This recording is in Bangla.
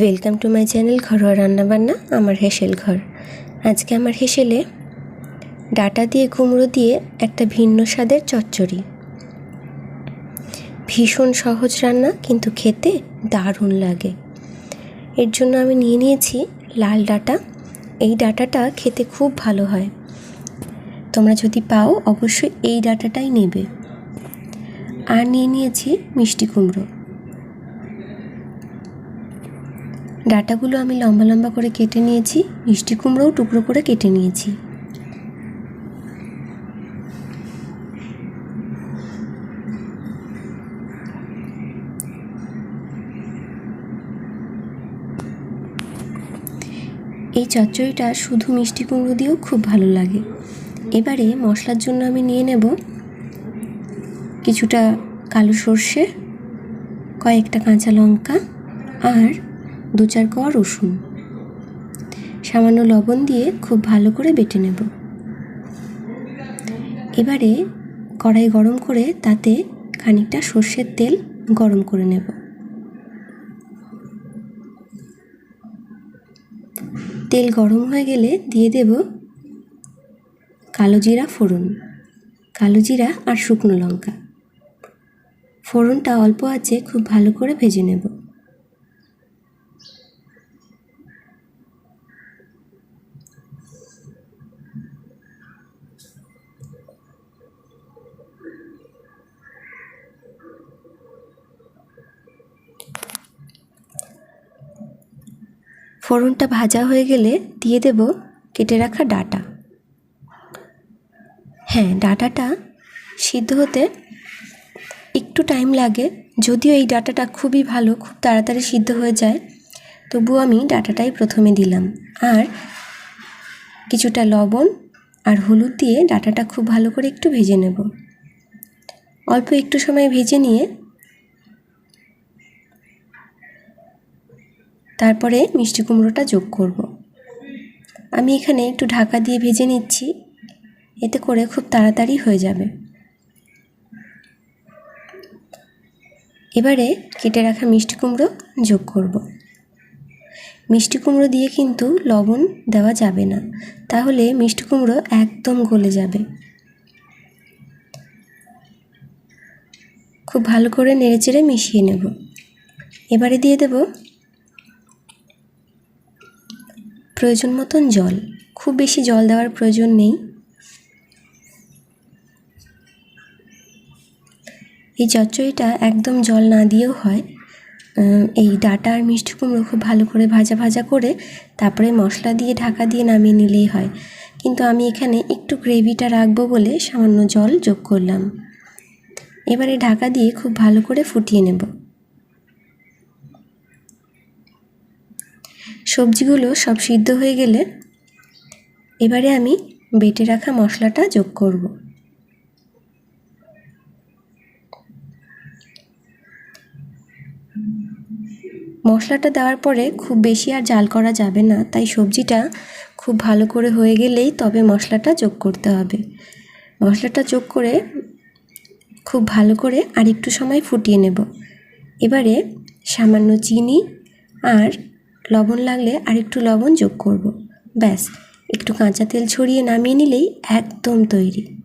ওয়েলকাম টু মাই চ্যানেল ঘরোয়া রান্নাবান্না, আমার হেসেল ঘর। আজকে আমার হেসেলে ডাটা দিয়ে কুমড়ো দিয়ে একটা ভিন্ন স্বাদের চচ্চড়ি। ভীষণ সহজ রান্না, কিন্তু খেতে দারুণ লাগে। এর জন্য আমি নিয়ে নিয়েছি লাল ডাটা। এই ডাটাটা খেতে খুব ভালো হয়। তোমরা যদি পাও, অবশ্যই এই ডাটাটাই নেবে। আর নিয়ে নিয়েছি মিষ্টি কুমড়ো। ডাটাগুলো আমি লম্বা লম্বা করে কেটে নিয়েছি, মিষ্টি কুমড়োও টুকরো করে কেটে নিয়েছি। এই চচ্চড়িটা শুধু মিষ্টি কুমড়ো দিয়েও খুব ভালো লাগে। এবারে মশলার জন্য আমি নিয়ে নেব কিছুটা কালো সর্ষে, কয়েকটা কাঁচা লঙ্কা আর দু চার কোয়া রসুন। সামান্য লবণ দিয়ে খুব ভালো করে বেটে নেব। এবারে কড়াই গরম করে তাতে খানিকটা সর্ষের তেল গরম করে নেব। তেল গরম হয়ে গেলে দিয়ে দেব কালো জিরা, ফোড়ন। কালো জিরা আর শুকনো লঙ্কা। ফোড়নটা অল্প আছে, খুব ভালো করে ভেজে নেব। ফোড়নটা ভাজা হয়ে গেলে দিয়ে দেব কেটে রাখা ডাটা। হ্যাঁ ডাটাটা সিদ্ধ হতে একটু টাইম লাগে। যদিও এই ডাটাটা খুবই ভালো, খুব তাড়াতাড়ি সিদ্ধ হয়ে যায়, তবুও আমি ডাটাটাই প্রথমে দিলাম। আর কিছুটা লবণ আর হলুদ দিয়ে ডাটাটা খুব ভালো করে একটু ভেজে নেব। অল্প একটু সময় ভেজে নিয়ে তারপরে মিষ্টি কুমড়োটা যোগ করব। আমি এখানে একটু ঢাকা দিয়ে ভেজে নিচ্ছি। এতে করে খুব তাড়াতাড়ি হয়ে যাবে। এবারে কেটে রাখা মিষ্টি কুমড়ো যোগ করব। মিষ্টি কুমড়ো দিয়ে কিন্তু লবণ দেওয়া যাবে না, তাহলে মিষ্টি কুমড়ো একদম গলে যাবে। খুব ভালো করে নেড়েচেড়ে মিশিয়ে নেব। এবারে দিয়ে দেব প্রয়োজন মতন জল। খুব বেশি জল দেওয়ার প্রয়োজন নেই। এই চচ্চড়িটা একদম জল না দিয়েও হয়। এই ডাটা আর মিষ্টি কুমড়ো খুব ভালো করে ভাজা ভাজা করে তারপরে মশলা দিয়ে ঢাকা দিয়ে নামিয়ে নিলেই হয়। কিন্তু আমি এখানে একটু গ্রেভিটা রাখব বলে সামান্য জল যোগ করলাম। এবারে ঢাকা দিয়ে খুব ভালো করে ফুটিয়ে নেব। সবজিগুলো সব সিদ্ধ হয়ে গেলে এবারে আমি বেটে রাখা মশলাটা যোগ করব। মশলাটা দেওয়ার পরে খুব বেশি আর জাল করা যাবে না, তাই সবজিটা খুব ভালো করে হয়ে গেলেই তবে মশলাটা যোগ করতে হবে। মশলাটা যোগ করে খুব ভালো করে আর একটু সময় ফুটিয়ে নেব। এবারে সামান্য চিনি আর লবণ লাগলে আর একটু লবণ যোগ করব। ব্যাস, একটু কাঁচা তেল ছড়িয়ে নামিয়ে নিলেই একদম তৈরি।